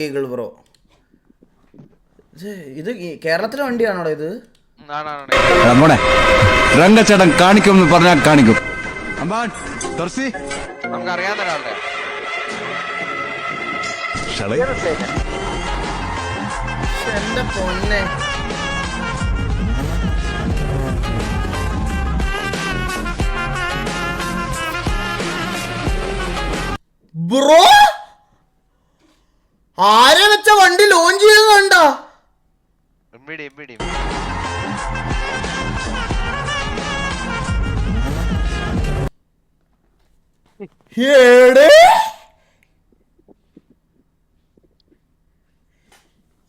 Eagle bro. ഇത് കേരളത്തിലെ വണ്ടിയാണോടാ ഇത്? മോനെ രംഗച്ചേട്ടൻ കാണിക്കും എന്ന് പറഞ്ഞാൽ കാണിക്കും. നമുക്ക് അറിയാവുന്ന ഒരാളുടെ. എന്റെ പൊന്നെ. ബ്രോ? ആരെ വെച്ച വണ്ടി ലോഞ്ച് ചെയ്യുന്നുണ്ടോ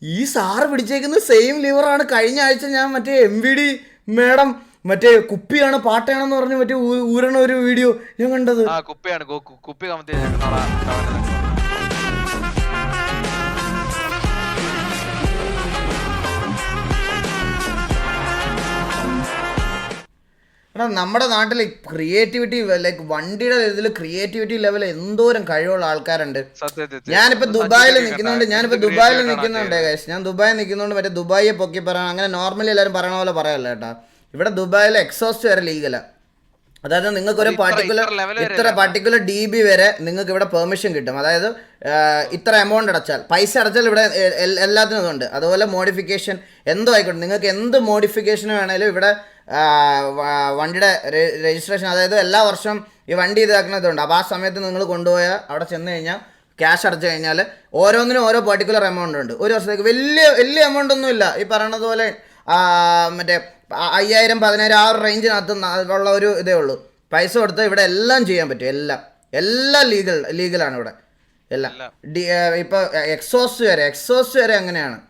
ഈ സാറ് പിടിച്ചേക്കുന്ന സെയിം ലിവറാണ് കഴിഞ്ഞ ആഴ്ച ഞാൻ മറ്റേ എം വി ഡി മേഡം മറ്റേ കുപ്പിയാണ് പാട്ടയാണെന്ന് പറഞ്ഞ് മറ്റേ ഊരണ ഒരു വീഡിയോ ഞാൻ കണ്ടത്. കുപ്പിയാണ്. കുപ്പി കമത്തി എടാ നമ്മുടെ നാട്ടിൽ ക്രിയേറ്റിവിറ്റി ലൈക്ക് വണ്ടിയുടെ ഇതിൽ ക്രിയേറ്റിവിറ്റി ലെവൽ എന്തോരം കഴിവുള്ള ആൾക്കാരുണ്ട്. ഞാനിപ്പോ ദുബായിൽ നിൽക്കുന്നുണ്ട്. ഞാനിപ്പോ ദുബായിൽ നിൽക്കുന്നുണ്ട് ആയിട്ടാണ് ഞാൻ ദുബായിൽ നിൽക്കുന്നുണ്ട് മറ്റേ ദുബായിയെ പൊക്കി പറയണം അങ്ങനെ നോർമലി എല്ലാവരും പറയണ പോലെ പറയല്ല കേട്ടാ. ഇവിടെ ദുബായിൽ എക്സോസ്റ്റ് വരെ ലീഗല അതായത് നിങ്ങൾക്ക് ഒരു പർട്ടിക്കുലർ ഇത്ര പർട്ടിക്കുലർ ഡി ബി വരെ നിങ്ങൾക്ക് ഇവിടെ പെർമിഷൻ കിട്ടും. അതായത് ഇത്ര എമൗണ്ട് അടച്ചാൽ. പൈസ അടച്ചാൽ ഇവിടെ എല്ലാത്തിനും ഇതുണ്ട്. അതുപോലെ മോഡിഫിക്കേഷൻ എന്തോ ആയിക്കോട്ടെ. നിങ്ങൾക്ക് എന്ത് മോഡിഫിക്കേഷൻ വേണേലും ഇവിടെ വണ്ടിയുടെ രജിസ്ട്രേഷൻ അതായത് എല്ലാ വർഷവും ഈ വണ്ടി ഇതാക്കുന്നതുണ്ട്. അപ്പോൾ ആ സമയത്ത് നിങ്ങൾ കൊണ്ടുപോയ അവിടെ ചെന്ന് കഴിഞ്ഞാൽ ക്യാഷ് അടച്ചു കഴിഞ്ഞാൽ ഓരോന്നിനും ഓരോ പെർട്ടിക്കുലർ എമൗണ്ട് ഉണ്ട്. ഒരു വർഷത്തേക്ക് വലിയ വലിയ എമൗണ്ട് ഒന്നുമില്ല ഈ പറയണത് പോലെ മറ്റേ അയ്യായിരം പതിനായിരം ആ ഒരു റേഞ്ചിനകത്ത് ഉള്ള ഒരു ഇതേ ഉള്ളൂ. പൈസ കൊടുത്ത് ഇവിടെ എല്ലാം ചെയ്യാൻ പറ്റും. എല്ലാം. എല്ലാം ലീഗൽ ലീഗലാണ് ഇവിടെ. എല്ലാം. ഇപ്പോൾ എക്സോസ്റ്റ് വരെ എക്സോസ്റ്റ് വരെ അങ്ങനെയാണ്.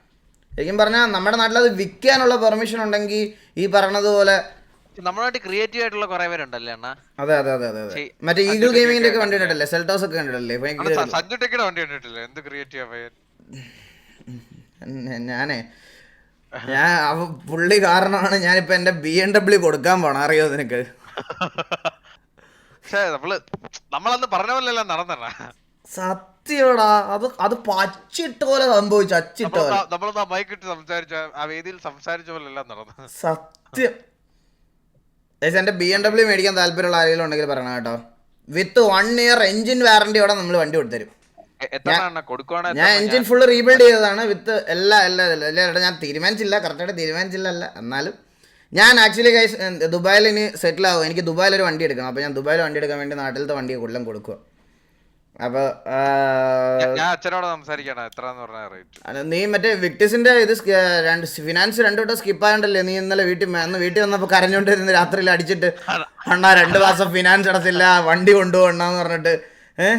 ശരിക്കും പറഞ്ഞാൽ നമ്മുടെ നാട്ടിൽ അത് വിൽക്കാനുള്ള പെർമിഷൻ ഉണ്ടെങ്കിൽ ഈ പറഞ്ഞതുപോലെ നമ്മുടെ നാട്ടിൽ ക്രിയേറ്റീവ് ആയിട്ടുള്ള കുറെ പേരുണ്ടല്ലേ അണ്ണാ? അതെ അതെ അതെ അതെ. മറ്റേ ഈഗിൾ ഗെയിമിങ്ങിന്റെ ഒക്കെ വണ്ടി കണ്ടിട്ടല്ലേ? സെൽട്ടോസ് ഒക്കെ കണ്ടിട്ടല്ലേ? സഞ്ജു ടെക്കിയുടെ വണ്ടി കണ്ടിട്ടില്ലേ? എന്ത് ക്രിയേറ്റീവ് പയ്യൻ? ഞാനേ ഞാൻ അവ പുള്ളി കാരണമാണ് ഞാനിപ്പോ എന്റെ ബി എം ഡബ്ല്യു കൊടുക്കാൻ പോണ. അറിയോ നിനക്ക്? നമ്മൾ നമ്മളന്ന് പറഞ്ഞ പോലെയല്ല നടന്നണ്ണ. സത്യടാ. അത് അത് പച്ചിട്ട പോലെ സംഭവിച്ചു അച്ചിട്ട പോലെ. നമ്മളൊന്ന് ആ മൈക്ക് ഇട്ട് സംസാരിച്ച ആ വേദിയിൽ സംസാരിച്ച പോലെ എല്ലാം നടന്നു സത്യം എന്റെ ബി എം ഡബ്ല്യു മേടിക്കാൻ താല്പര്യമുള്ള ആരെങ്കിലും ഉണ്ടെങ്കിൽ പറയണം കേട്ടോ. വിത്ത് വൺ ഇയർ എഞ്ചിൻ വാറന്റിയോടെ നമ്മൾ വണ്ടി കൊടുത്തരും. ഞാൻ എഞ്ചിൻ ഫുള്ള് റീബിൽഡ് ചെയ്തതാണ് വിത്ത് എല്ലാ എല്ലാ എല്ലാ ഞാൻ തീരുമാനിച്ചില്ല കറക്റ്റായിട്ട് തീരുമാനിച്ചില്ല അല്ല. എന്നാലും ഞാൻ ആക്ച്വലി ദുബായിൽ ഇനി സെറ്റിൽ ആവും. എനിക്ക് ദുബായിൽ ഒരു വണ്ടി എടുക്കണം. അപ്പോൾ ഞാൻ ദുബായിൽ വണ്ടി എടുക്കാൻ വേണ്ടി നാട്ടിലത്തെ വണ്ടി കൊല്ലം കൊടുക്കുക അപ്പോൾ ഞാൻ അച്ഛനോട് സംസാരിക്കണ എത്രന്ന് പറഞ്ഞ റേറ്റ്. നീ മറ്റേ വിക്ടിസിന്റെ ഇത് രണ്ട് ഫിനാൻസ് രണ്ടു വട്ടം സ്കിപ്പ് ആയണ്ടല്ലേ നീ ഇന്നലെ വീട്ടിൽ അന്ന് വീട്ടിൽ വന്നപ്പോ കരഞ്ഞോണ്ടിരുന്ന് രാത്രിയിൽ അടിച്ചിട്ട് അണ്ണാ രണ്ട് മാസം ഫിനാൻസ് അടച്ചില്ല വണ്ടി കൊണ്ടുപോകണ്ടെന്ന് പറഞ്ഞിട്ട്. ഏഹ്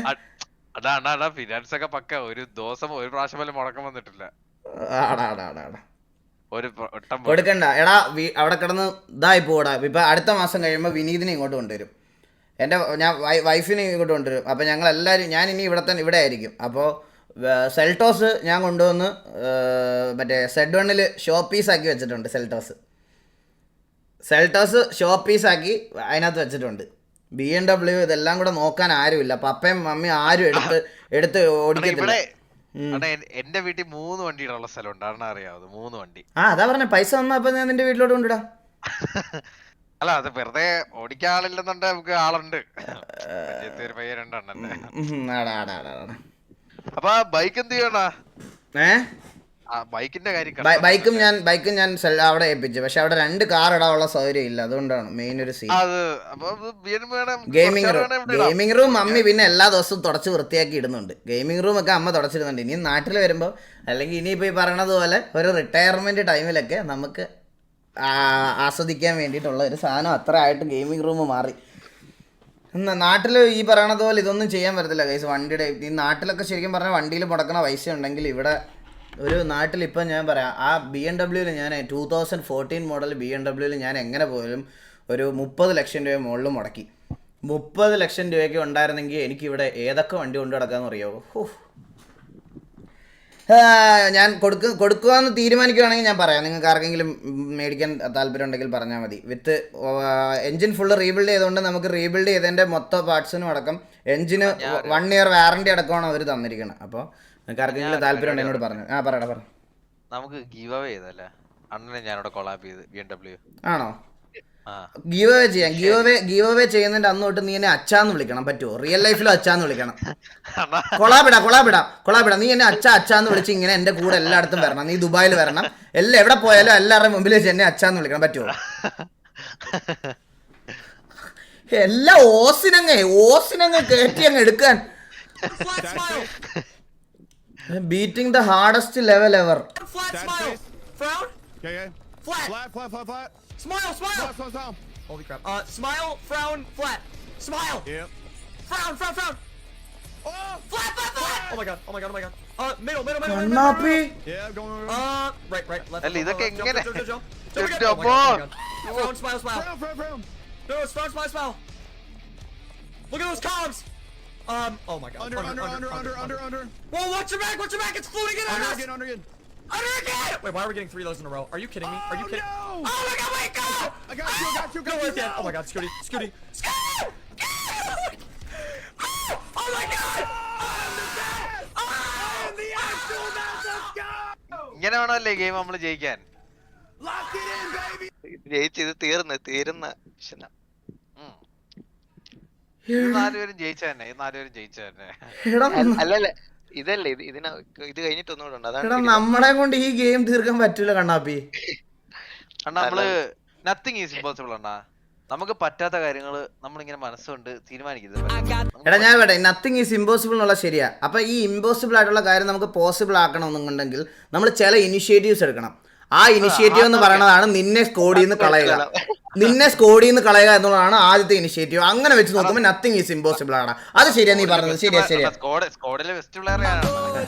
അതാ അണ്ണാ അണ്ണാ ഫിനാൻസ് ഒക്കെ പക്ക. ഒരു ദിവസം ഒരു പ്രാവശ്യം പോലും മുടക്കം വന്നിട്ടില്ല. ഒരു. കൊടുക്കണ്ട. എടാ അവിടെ കിടന്ന് ഇതായി പോടാ ഇപ്പൊ അടുത്ത മാസം കഴിയുമ്പോ വിനീതിനെ ഇങ്ങോട്ട് കൊണ്ടുവരും. എന്റെ ഞാൻ വൈ- വൈഫിനെ ഇങ്ങോട്ട് കൊണ്ടുവരും. അപ്പോൾ ഞങ്ങൾ എല്ലാവരും ഞാൻ ഇനി ഇവിടെ തന്നെ ഇവിടെ ആയിരിക്കും. അപ്പോൾ സെൽട്ടോസ് ഞാൻ കൊണ്ടുവന്ന് മറ്റേ സെഡ് വണ്ണിൽ ഷോ പീസ് ആക്കി വെച്ചിട്ടുണ്ട് സെൽട്ടോസ്. സെൽട്ടോസ് ഷോ പീസ് ആക്കി അതിനകത്ത് വെച്ചിട്ടുണ്ട്. ബി എം ഡബ്ല്യു ഇതെല്ലാം കൂടെ നോക്കാൻ ആരുമില്ല. പപ്പയും മമ്മിയും ആരും എടുത്ത് എടുത്ത് ഓടിക്കത്തില്ല. എന്റെ വീട്ടിൽ മൂന്ന് വണ്ടിയുടെ ഉള്ള സ്ഥലമുണ്ട് അറിയാവുന്നത് മൂന്ന് വണ്ടി. ആ അതാ പറഞ്ഞ പൈസ വന്നപ്പോൾ ഞാൻ നിന്റെ വീട്ടിലോട്ട് കൊണ്ടിടാം അല്ല അത് വെറുതെ ഓടിക്കാൻ ആളില്ലെന്നുണ്ടെ നമുക്ക് ആളുണ്ട്. ഒരു അപ്പൊ ബൈക്ക് എന്ത് ചെയ്യണ? ഏ? ബൈക്കിന്റെ കാര്യം ബൈക്കും ഞാൻ ബൈക്കും ഞാൻ അവിടെ ഏൽപ്പിച്ചു. പക്ഷെ അവിടെ രണ്ട് കാർ ഇടാനുള്ള സൗകര്യം ഇല്ല. അതുകൊണ്ടാണ് മെയിൻ ഒരു scene gaming room. Gaming room അമ്മി പിന്നെ എല്ലാ ദിവസവും തുടച്ച് വൃത്തിയാക്കി ഇടുന്നുണ്ട്. ഗെയിമിംഗ് റൂം ഒക്കെ അമ്മ തുടച്ചിടുന്നുണ്ട്. ഇനി നാട്ടിൽ വരുമ്പോൾ അല്ലെങ്കിൽ ഇനിയിപ്പോൾ ഈ പറയണത് പോലെ ഒരു റിട്ടയർമെന്റ് ടൈമിലൊക്കെ നമുക്ക് ആസ്വദിക്കാൻ വേണ്ടിയിട്ടുള്ള ഒരു സാധനം അത്ര ആയിട്ട് ഗെയിമിംഗ് റൂം മാറി. നാട്ടിൽ ഈ പറയണത് പോലെ ഇതൊന്നും ചെയ്യാൻ പറ്റത്തില്ല കൈസ് വണ്ടിയുടെ ഈ നാട്ടിലൊക്കെ ശരിക്കും പറഞ്ഞാൽ വണ്ടിയിൽ മുടക്കണ പൈസ ഉണ്ടെങ്കിൽ ഇവിടെ ഒരു നാട്ടിൽ ഇപ്പം ഞാൻ പറയാം ആ ബി എം ഡബ്ല്യൂവിൽ ഞാൻ two thousand fourteen model B M ഡബ്ല്യൂവിൽ ഞാൻ എങ്ങനെ പോലും ഒരു മുപ്പത് ലക്ഷം രൂപ മുകളിൽ മുടക്കി. മുപ്പത് ലക്ഷം രൂപയ്ക്ക് ഉണ്ടായിരുന്നെങ്കിൽ എനിക്കിവിടെ ഏതൊക്കെ വണ്ടി കൊണ്ടു നടക്കാമെന്ന് അറിയാമോ ഞാൻ കൊടുക്ക കൊടുക്കുകയെന്ന് തീരുമാനിക്കുകയാണെങ്കിൽ ഞാൻ പറയാം. നിങ്ങൾക്ക് ആർക്കെങ്കിലും മേടിക്കാൻ താല്പര്യം ഉണ്ടെങ്കിൽ പറഞ്ഞാൽ മതി വിത്ത് എഞ്ചിൻ ഫുള്ള് റീബിൽഡ് ചെയ്തുകൊണ്ട് നമുക്ക് റീബിൽഡ് ചെയ്തതിന്റെ മൊത്തം പാർട്സിനും അടക്കം എഞ്ചിന് വൺ ഇയർ വാറണ്ടി അടക്കമാണ് അവർ തന്നിരിക്കുന്നത് അപ്പോൾ നിങ്ങൾക്ക് ആർക്കെങ്കിലും താല്പര്യം ഉണ്ടെങ്കിൽ എന്നോട് പറഞ്ഞു. ആ പറയടാ പറ. നമുക്ക് ഗീവ് അവേ ചെയ്തല്ലേ അണ്ണനെ ഞാനിവിടെ കൊളാബ് ചെയ്ത് ബി എം ഡബ്ല്യു ആണോ? ഗീവ് അവേ ചെയ്യാം. ഗീവ് അവേ ഗീവ് അവേ ചെയ്യുന്നതിന്റെ അന്ന് തൊട്ട് നീ എന്നെ അച്ചാന്ന് വിളിക്കണം. പറ്റുമോ റിയൽ ലൈഫിലും അച്ചാന്ന് വിളിക്കണം. അണ്ണാ കൊളാബിടാ കൊളാബിടാ കൊളാബിടാ. നീ എന്നെ അച്ഛ അച്ചാന്ന് വിളിച്ച് ഇങ്ങനെ എന്റെ കൂടെ എല്ലായിടത്തും വരണം. നീ ദുബായിൽ വരണം. എല്ലാം എവിടെ പോയാലും എല്ലാവരുടെയും മുമ്പിൽ വെച്ച് എന്നെ അച്ചാന്ന് വിളിക്കണം. പറ്റുമോ എല്ലാ ഓസിനങ്ങേ ഓസിനങ്ങ് കയറ്റി അങ്ങ് എടുക്കാൻ. Beating the hardest level ever Flat. Flat. Flat, flat, flat, flat. Smile. Smile. Flat, flat, flat. Holy crap. Uh, smile. Frown. Flat. Smile. Yep. Frown. Frown. Frown. Oh! Flat. Flat. Flat. Oh my god. Oh my god. Oh my god. Uh, middle. Middle. Middle. middle, middle, Kannappi middle. Yeah, going over. Uh, right. Right. Left. അല്ല, left, ഇതൊക്കെ left, jump, എങ്ങനെ? jump, jump, jump, jump. Jump Jump, again. Oh my god. jump. Oh my god. Frown. Smile. Smile. Frown, frown, frown. No, it's frown. Smile. Smile. Look at those columns. Um. Oh my god. Under, under, under, under, under, under. Whoa! Watch your back. Watch your back. It's floating in on Under us. again, under again. Under again. Wait. Why are we getting three of those in a row? Are you kidding me? Are you kidding? Oh, no. Oh my god. Wait. Go. I got you, I got you, Go got you. again. Oh my god. Scooty. Scooty. Scooty. Oh my god. Go! ഇങ്ങനെ വേണമല്ലേ game നമ്മൾ ജയിക്കാൻ! ജയിച്ച് ഇത് തീർന്ന് തീരുന്ന നാലുപേരും ജയിച്ച തന്നെ ഇത് നാലുപേരും ജയിച്ച തന്നെ അല്ലല്ല ഇതല്ലേ ഇത് ഇതിന ഇത് കഴിഞ്ഞിട്ട് ഒന്നുകൂടെ ഉണ്ട്. അതാണ് നമ്മളെ കൊണ്ട് ഈ ഗെയിം തീർക്കാൻ പറ്റൂല കണ്ണാപ്പി. അണ്ണാ നമ്മൾ നത്തിങ് ഈസ് ഇമ്പോസിബിൾ അണ്ണാ. നമുക്ക് പറ്റാത്ത കാര്യങ്ങൾ നമ്മളിങ്ങനെ മനസ്സുകൊണ്ട് തീരുമാനിക്കുന്നത് എടാ ഞാൻ വേണ്ട നത്തിങ് ഈസ് ഇമ്പോസിബിൾ എന്നുള്ള ശരിയാ. അപ്പൊ ഈ ഇമ്പോസിബിൾ ആയിട്ടുള്ള കാര്യം നമുക്ക് പോസിബിൾ ആക്കണമെന്നുണ്ടെങ്കിൽ നമ്മൾ ചില ഇനിഷ്യേറ്റീവ്സ് എടുക്കണം. ആ ഇനിഷ്യേറ്റീവ് എന്ന് പറയുന്നതാണ് നിന്നെ സ്കോഡിൽ നിന്ന് കളയുക. നിന്നെ സ്കോഡിൽ നിന്ന് കളയുക എന്നുള്ളതാണ് ആദ്യത്തെ ഇനിഷ്യേറ്റീവ് അങ്ങനെ വെച്ച് നോക്കുമ്പോൾ നത്തിങ് ഈസ് ഇമ്പോസിബിൾ ആണ്. അത് ശരിയാ നീ പറഞ്ഞത്. ശരിയാ ശരിയാ. സ്കോഡ് സ്കോഡിലെ ബെസ്റ്റ് പ്ലെയർ ആണ്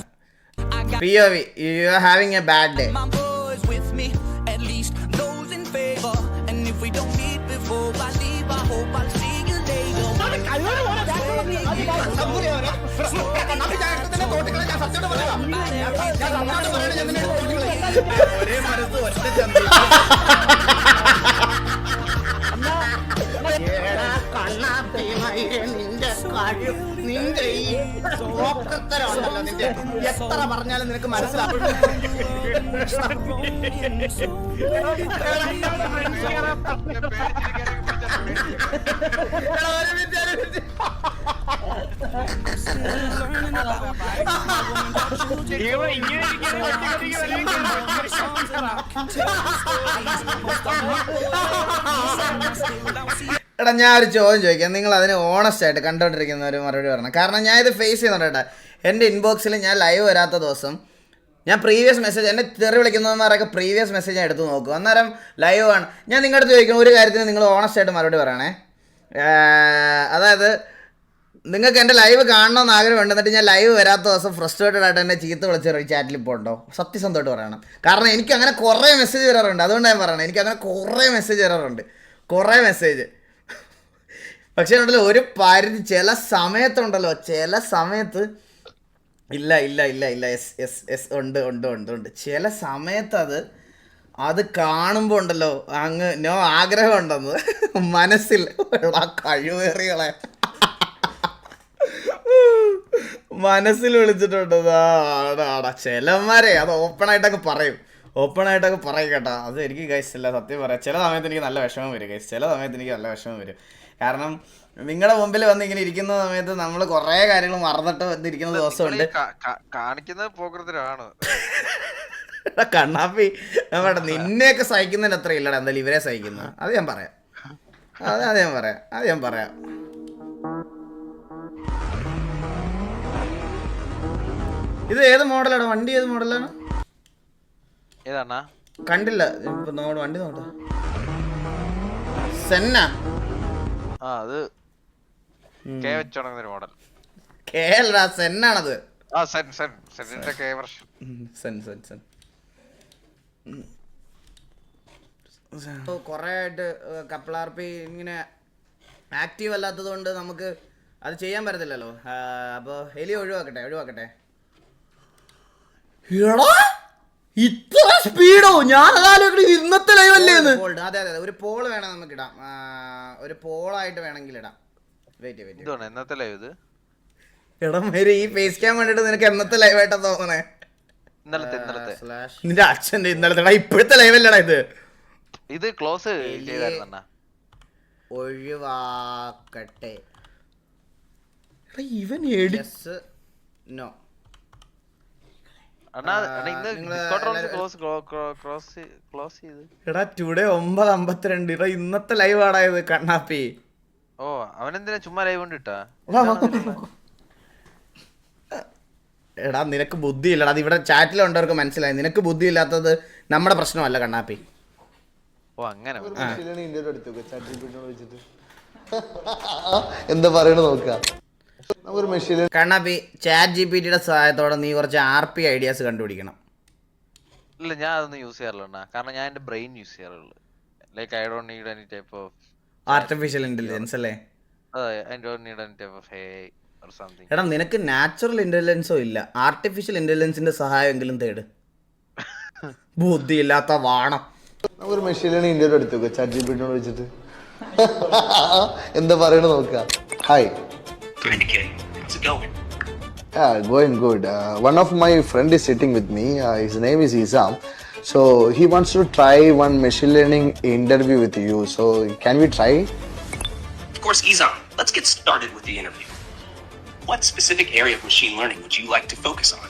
P O V you are having a bad day ഞാൻ boys with ഞാൻ least those I'll see you later. നിന്റെ കഴിവ് നിന്റെ ഈ പോക്കത്തരമുണ്ടല്ലോ നിന്റെ എത്ര പറഞ്ഞാലും നിനക്ക് മനസ്സിലാവും എടാ ഞാൻ ഒരു ചോദ്യം ചോദിക്കാം. നിങ്ങൾ അതിന് ഓണസ്റ്റ് ആയിട്ട് കണ്ടോണ്ടിരിക്കുന്ന ഒരു മറുപടി പറയണം. കാരണം ഞാൻ ഇത് ഫേസ് ചെയ്യുന്നുണ്ട് എന്റെ ഇൻബോക്സിൽ ഞാൻ ലൈവ് വരാത്ത ദിവസം ഞാൻ പ്രീവിയസ് മെസ്സേജ് എന്നെ തെറി വിളിക്കുന്നവന്മാരൊക്കെ പ്രീവിയസ് മെസ്സേജ് എടുത്ത് നോക്കും. അന്നേരം ലൈവ് ആണ്. ഞാൻ നിങ്ങളുടെ ചോദിക്കുന്ന ഒരു കാര്യത്തിന് നിങ്ങൾ ഓണസ്റ്റ് ആയിട്ട് മറുപടി പറയണേ. അതായത് നിങ്ങൾക്ക് എന്റെ ലൈവ് കാണണമെന്ന് ആഗ്രഹമുണ്ട്. എന്നിട്ട് ഞാൻ ലൈവ് വരാത്ത ദിവസം ഫ്രസ്ട്രേറ്റഡ് ആയിട്ട് എന്നെ ചീത്ത വിളിച്ച് ചാറ്റിൽ പോകണ്ടോ സത്യസന്ധമായിട്ട് പറയണം. കാരണം എനിക്ക് അങ്ങനെ കുറേ മെസ്സേജ് വരാറുണ്ട്. അതുകൊണ്ട് ഞാൻ പറയണം. എനിക്ക് അങ്ങനെ കുറേ മെസ്സേജ് വരാറുണ്ട്. കുറേ മെസ്സേജ് പക്ഷേ ഉണ്ടല്ലോ ഒരു പരിധി ചില സമയത്തുണ്ടല്ലോ ചില സമയത്ത് ഇല്ല ഇല്ല ഇല്ല ഇല്ല എസ് എസ് എസ് ഉണ്ട് ഉണ്ട് ഉണ്ട് ഉണ്ട്. ചില സമയത്ത് അത് അത് കാണുമ്പോൾ ഉണ്ടല്ലോ അങ്ങ് നോ ആഗ്രഹം ഉണ്ടെന്ന് മനസ്സിൽ കഴിവേറികളെ. മനസ്സിൽ വിളിച്ചിട്ടുണ്ട്. ആടാ ചിലന്മാരെ അത് ഓപ്പൺ ആയിട്ടൊക്കെ പറയും. ഓപ്പൺ ആയിട്ടൊക്കെ പറയും കേട്ടോ. അത് എനിക്ക് ഗൈസ് ഇല്ല സത്യം പറയാം. ചില സമയത്ത് എനിക്ക് നല്ല വിഷമം വരും ഗൈസ് ചില സമയത്ത് എനിക്ക് നല്ല വിഷമം വരും. കാരണം നിങ്ങളുടെ മുമ്പിൽ വന്ന് ഇങ്ങനെ ഇരിക്കുന്ന സമയത്ത് നമ്മൾ കുറെ കാര്യങ്ങൾ മറന്നിട്ട് വന്നിരിക്കുന്ന ദിവസമുണ്ട്. കാണിക്കുന്നത് പോകൃതരാണ് കണ്ണാപ്പി. പറയട്ടെ നിന്നെയൊക്കെ സഹിക്കുന്നതിന് അത്ര ഇല്ലടാ. എന്തായാലും ഇവരെ സഹിക്കുന്ന. അത് ഞാൻ പറയാം. അത് അത് ഞാൻ പറയാം. അത് ഞാൻ പറയാം. ഇത് ഏത് മോഡലാണ്? വണ്ടി ഏത് മോഡലാണ്? ഏതാണ്? കണ്ടില്ല. ഇപ്പൊ നോട് വണ്ടി നോക്കാം സെന്ന. ആ അത് കെ വെച്ച് തുടങ്ങുന്ന മോഡൽ. കേരള സെന്നാണത്. ആ സെൻ സെൻ സെന്നിന്റെ കെ വർഷം സെൻ സെൻ സെൻ. കുറേ ആയിട്ട് കപ്പിളാർപ്പി ഇങ്ങനെ ആക്റ്റീവ് അല്ലാത്തത് കൊണ്ട് നമുക്ക് അത് ചെയ്യാൻ പറ്റത്തില്ലല്ലോ. അപ്പോൾ എലി ഒഴിവാക്കട്ടെ ഒഴിവാക്കട്ടെ. എടാ ഇത്ര സ്പീഡോ? ഞാൻ അതാലോചിക്കണ ഇന്നത്തെ ലൈവ് അല്ലേ അതെ അതെ അതെ ഒരു പോൾ വേണം നമുക്ക് ഇടാം ഒരു പോളായിട്ട് വേണമെങ്കിൽ ഇടാം. വെയിറ്റ് വെയിറ്റ് ഇതാണ് എന്നത്തെ ലൈവ് ഇത്? എടാ മേരി ഈ ഫേസ് ക്യാം കണ്ടിട്ട് നിനക്ക് എന്നത്തെ ലൈവായിട്ടാ തോന്നണേ. ഇന്നലത്തെ ഇന്നലത്തെ. നിന്റെ അച്ഛന്റെ ഇന്നലത്തെ ഇപ്പോഴത്തെ ഇപ്പോഴത്തെ ലൈവല്ലടാ ഇത്. ഇത് ക്ലോസ് ഒഴിവാക്കട്ടെ. എടാ, ഇവൻ യെസ് നോ അണ്ണാ ആ, അണ്ണാ ഇന്ന് നിങ്ങൾ ഡിസ്കോഡ് എല്ലാരും- ക്ലോസ് ക്ലോസ് ക്ലോസ് ചെയ്ത് എടാ ടുഡേ ഒമ്പത് അമ്പത്തിരണ്ട്. എടാ ഇന്നത്തെ ലൈവ് ആടായത് കണ്ണാപ്പി. ഓ അവനെന്തിനാ ചുമ്മാ ലൈവ് കൊണ്ട് ഇട്ടാ വാ, വാ, വാ, വാ. എടാ നിനക്ക് ബുദ്ധിയില്ലടാ. അത് ഇവിടെ ചാറ്റിലുണ്ടവർക്ക് മനസ്സിലായി. നിനക്ക് ബുദ്ധി ഇല്ലാത്തത് നമ്മുടെ പ്രശ്നമല്ല കണ്ണാപ്പി. ഓ അങ്ങനെ എന്താ പറയണ നോക്കുക നമുക്കൊരു മെഷീൻ കണ്ണാപ്പി ചാറ്റ് ജി പി ടിയുടെ സഹായത്തോടെ നീ കുറച്ച് ആർ പി ഐഡിയാസ് കണ്ടുപിടിക്കണം. ഇല്ല ഞാൻ അതൊന്നും യൂസ് ചെയ്യാറില്ല അണ്ണാ കാരണം ഞാൻ എന്റെ ബ്രെയിൻ യൂസ് ചെയ്യാറുള്ളൂ. Like I don't need any type of artificial intelligence അല്ലേ? I don't need any type of hey or something എടാ നിനക്ക് നാച്ചുറൽ ഇന്റലിജൻസോ ഇല്ല. ആർട്ടിഫിഷ്യൽ ഇന്റലിജൻസിന്റെ സഹായമെങ്കിലും തേട്. ബുദ്ധിയില്ലാത്ത വാണം. നമുക്കൊരു മെഷീനാണ് ഇന്ത്യയുടെ അടുത്ത് ചാറ്റ് ജി വെച്ചിട്ട്. എന്താ പറയണ നോക്കുക hi Pretty kid. How's it going? Yeah, going good. Uh, one of my friend is sitting with me. Uh, his name is Isam. So he wants to try one machine learning interview with you. So can we try? Of course, Izam. Let's get started with the interview. What specific area of machine learning would you like to focus on?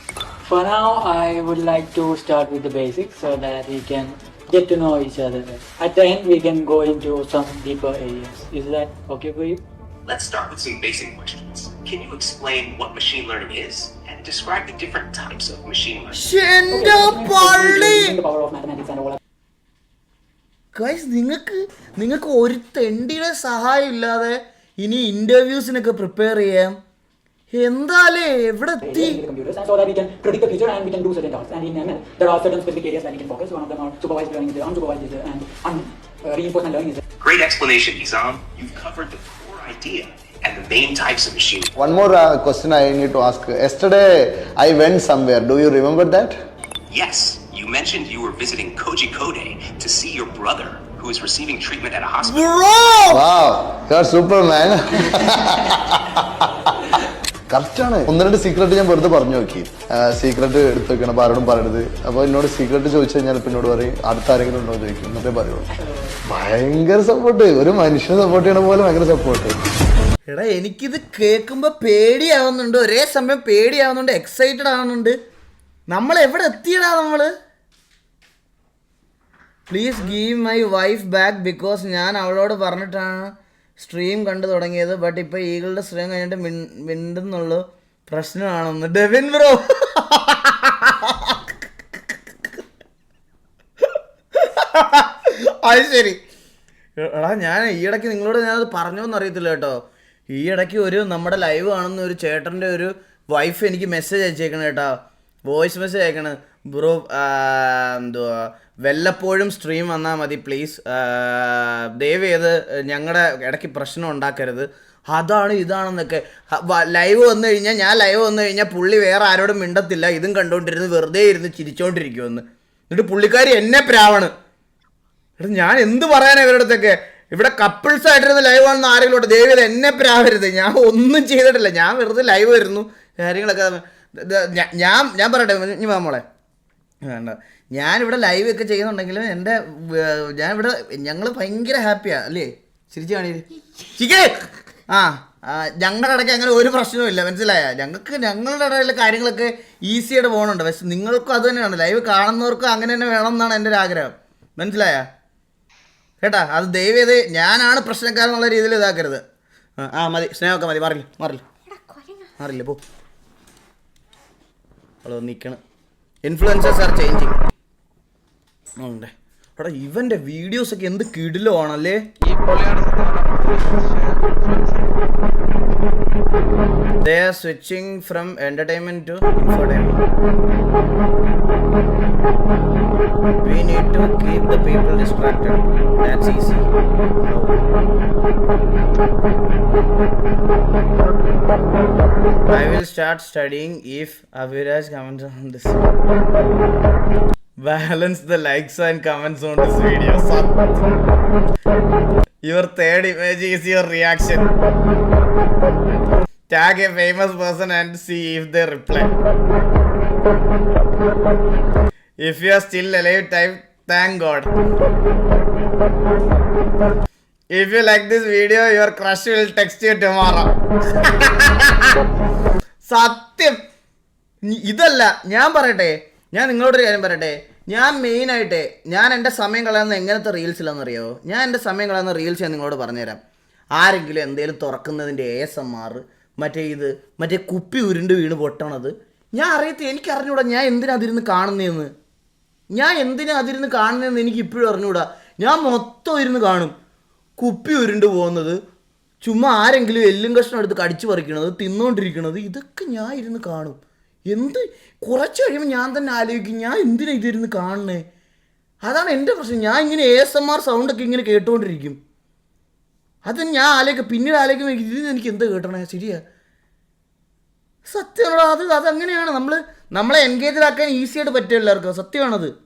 For now, I would like to start with the basics so that we can get to know each other. At the end, we can go into some deeper areas. Is that okay for you? Let's start with some basic questions. Can you explain what machine learning is and describe the different types of machine learning? എന്റെ പള്ളി Using the power of mathematics and all guys നിങ്ങൾക്ക് നിങ്ങൾക്ക് ഒരു തെണ്ടിയുടെ സഹായം ഇല്ലാതെ ഇനി ഇന്റർവ്യൂസിനൊക്കെ prepare ചെയ്യാം എന്താലേ എവിടെ എത്തി the computers, and so that we can predict the future and we can do certain tasks. And in ML, there are certain specific areas that we can focus. One of them are supervised learning, unsupervised is and uh, reinforcement learning. Great explanation, Izam. You've covered the idea and the main types of machine One more uh, question I need to ask. Yesterday I went somewhere. Do you remember that? Yes, you mentioned you were visiting Koji Kode to see your brother who is receiving treatment at a hospital. Bro Wow, you're super man. കറക്റ്റാണ് ഒന്ന് രണ്ട് secret ഞാൻ വെറുതെ പറഞ്ഞു നോക്കി. Secret എടുത്തു വെക്കണം അപ്പൊ ആരോടും പറയരുത്. അപ്പൊ എന്നോട് സീക്രട്ട് ചോദിച്ചു കഴിഞ്ഞാൽ ഇപ്പൊ എന്നോട് പറയും അടുത്ത ആരെങ്കിലും ഉണ്ടോ? എന്ന് ചോദിക്കും. എന്നിട്ടേ പറയുള്ളൂ. ഭയങ്കര സപ്പോർട്ട് ഒരു മനുഷ്യനെ സപ്പോർട്ട് ചെയ്യണ പോലെ ഭയങ്കര സപ്പോർട്ട് എടാ എനിക്കിത് കേൾക്കുമ്പോ പേടിയാവുന്നുണ്ട്. ഒരേ സമയം പേടിയാവുന്നുണ്ട്. എക്സൈറ്റഡ് ആവുന്നുണ്ട്. നമ്മൾ എവിടെ എത്തിയടാ നമ്മൾ? Please give my wife back because ഞാൻ അവളോട് പറഞ്ഞിട്ടാണ് സ്ട്രീം കണ്ടു തുടങ്ങിയത്. ബട്ട് ഇപ്പൊ ഈകളുടെ സ്ട്രീം കഴിഞ്ഞിട്ട് മിൺ- മിണ്ടുന്നുള്ളൂ. പ്രശ്നമാണെന്ന്. ഡെവിൻ ബ്രോ അത് ശരി. എടാ ഞാൻ ഈ ഈയിടയ്ക്ക് നിങ്ങളോട് ഞാനത് പറഞ്ഞോന്ന് അറിയത്തില്ല കേട്ടോ. ഈയിടയ്ക്ക് ഒരു നമ്മുടെ ലൈവ് കാണുന്ന ഒരു ചേട്ടന്റെ ഒരു വൈഫ് എനിക്ക് മെസ്സേജ് അയച്ചേക്കണേ കേട്ടോ. Voice message അയക്കണ്. ബ്രോ എന്തുവാ വല്ലപ്പോഴും സ്ട്രീം വന്നാൽ മതി പ്ലീസ് ദയവ് ചെയ്ത് ഞങ്ങളുടെ ഇടയ്ക്ക് പ്രശ്നം ഉണ്ടാക്കരുത്. അതാണ് ഇതാണെന്നൊക്കെ. ലൈവ് വന്നു കഴിഞ്ഞാൽ ഞാൻ ലൈവ് വന്നു കഴിഞ്ഞാൽ പുള്ളി വേറെ ആരോടും മിണ്ടത്തില്ല. ഇതും കണ്ടുകൊണ്ടിരുന്ന് വെറുതെ ഇരുന്ന് ചിരിച്ചോണ്ടിരിക്കുമെന്ന് എന്നിട്ട് പുള്ളിക്കാരി എന്നെ പ്രാവണ്. എടാ ഞാൻ എന്ത് പറയാനാ ഇവരുടെ ഇവിടെ കപ്പിൾസ് ആയിട്ടിരുന്ന് ലൈവ് ആണെന്ന് ആരെങ്കിലും ചെയ്ത് എന്നെ പ്രാവരുത്. ഞാൻ ഒന്നും ചെയ്തിട്ടില്ല. ഞാൻ വെറുതെ ലൈവ് വരുന്നു. കാര്യങ്ങളൊക്കെ ഞാൻ ഞാൻ പറയട്ടെ ഇനി മോളെ വേണ്ട. ഞാനിവിടെ ലൈവ് ഒക്കെ ചെയ്യുന്നുണ്ടെങ്കിലും എന്റെ ഞാനിവിടെ ഞങ്ങൾ ഭയങ്കര ഹാപ്പിയാ അല്ലേ? ചിരിച്ചു കാണിയത് ചിക്കേ! ആ ഞങ്ങളുടെ ഇടയ്ക്ക് അങ്ങനെ ഒരു പ്രശ്നവും ഇല്ല മനസ്സിലായ? ഞങ്ങൾക്ക് ഞങ്ങളുടെ ഇടയിലെ കാര്യങ്ങളൊക്കെ ഈസി ആയിട്ട് പോകുന്നുണ്ട് പക്ഷെ നിങ്ങൾക്കും അത് തന്നെയാണ്. ലൈവ് കാണുന്നവർക്കും അങ്ങനെ തന്നെ വേണം എന്നാണ് എന്റെ ഒരു ആഗ്രഹം. മനസ്സിലായ? കേട്ടാ? അത് ദയവ് ചെയ്ത് ഞാനാണ് പ്രശ്നക്കാരെന്നുള്ള രീതിയിൽ ഇതാക്കരുത്. ആ, മതി. സ്നേഹമൊക്കെ മതി. മാറില്ല മാറില്ല. മാറില്ല പോ. അവളൊന്നിക്കണം നിൽക്കണം ഇൻഫ്ലുവൻസേഴ്സ് ആർ ചേഞ്ചിങ് ഉണ്ട് ഇവന്റെ വീഡിയോസ് ഒക്കെ എന്ത് കിടിലോ ആണല്ലേ ഈ പുള്ളിയാണ് They are switching from entertainment to infotainment. We need to keep the people distracted. That's easy. I will start studying if Aviraj comments on this. Balance the likes and comments on this video. Your third image is your reaction. Tag a famous person and see if the reply if you are still alive type thank god if you like this video your crush will text you tomorrow സത്യം ഇതല്ല. ഞാൻ പറയട്ടെ. ഞാൻ നിങ്ങളോടൊരു കാര്യം പറയട്ടെ. ഞാൻ മെയിനായിട്ട് ഞാൻ എന്റെ സമയം കളയുന്ന എങ്ങനത്തെ റീൽസിലാണെന്നറിയോ ഞാൻ എന്റെ സമയം കളയുന്ന റീൽസ് ഞാൻ നിങ്ങളോട് പറഞ്ഞുതരാം. ആരെങ്കിലും എന്തെങ്കിലും തുറക്കുന്നതിന്റെ എ എസ് എം ആർ മറ്റേ ഇത് മറ്റേ കുപ്പി ഉരുണ്ട് വീണ് പൊട്ടണത്. ഞാൻ അറിയത്തെ എനിക്ക് അറിഞ്ഞൂടാ ഞാൻ എന്തിനാ അതിരുന്ന് കാണുന്നതെന്ന് ഞാൻ എന്തിനാ അതിരുന്ന് കാണുന്നതെന്ന് എനിക്ക് ഇപ്പോഴും അറിഞ്ഞൂടാ. ഞാൻ മൊത്തം ഇരുന്ന് കാണും. കുപ്പി ഉരുണ്ട് പോകുന്നത് ചുമ്മാ ആരെങ്കിലും എല്ലും കഷ്ണം എടുത്ത് കടിച്ചു പറിക്കണത് തിന്നുകൊണ്ടിരിക്കണത് ഇതൊക്കെ ഞാൻ ഇരുന്ന് കാണും. എന്ത്? കുറച്ച് കഴിയുമ്പോൾ ഞാൻ തന്നെ ആലോചിക്കും ഞാൻ എന്തിനാ ഇതിരുന്ന് കാണണേ അതാണ് എന്റെ പ്രശ്നം. ഞാൻ ഇങ്ങനെ എ എസ് എം ആർ സൗണ്ടൊക്കെ ഇങ്ങനെ കേട്ടുകൊണ്ടിരിക്കും അത് ഞാൻ ആലോചിക്കും പിന്നീട് ആലോചിക്കുമ്പോൾ ഇതിന് എനിക്ക് എന്ത് കേട്ടണേ? ശരിയാ. സത്യമാണോ അത് അതങ്ങനെയാണ്. നമ്മൾ നമ്മളെ എൻഗേജിലാക്കാൻ ഈസിയായിട്ട് പറ്റും എല്ലാവർക്കും സത്യമാണത്.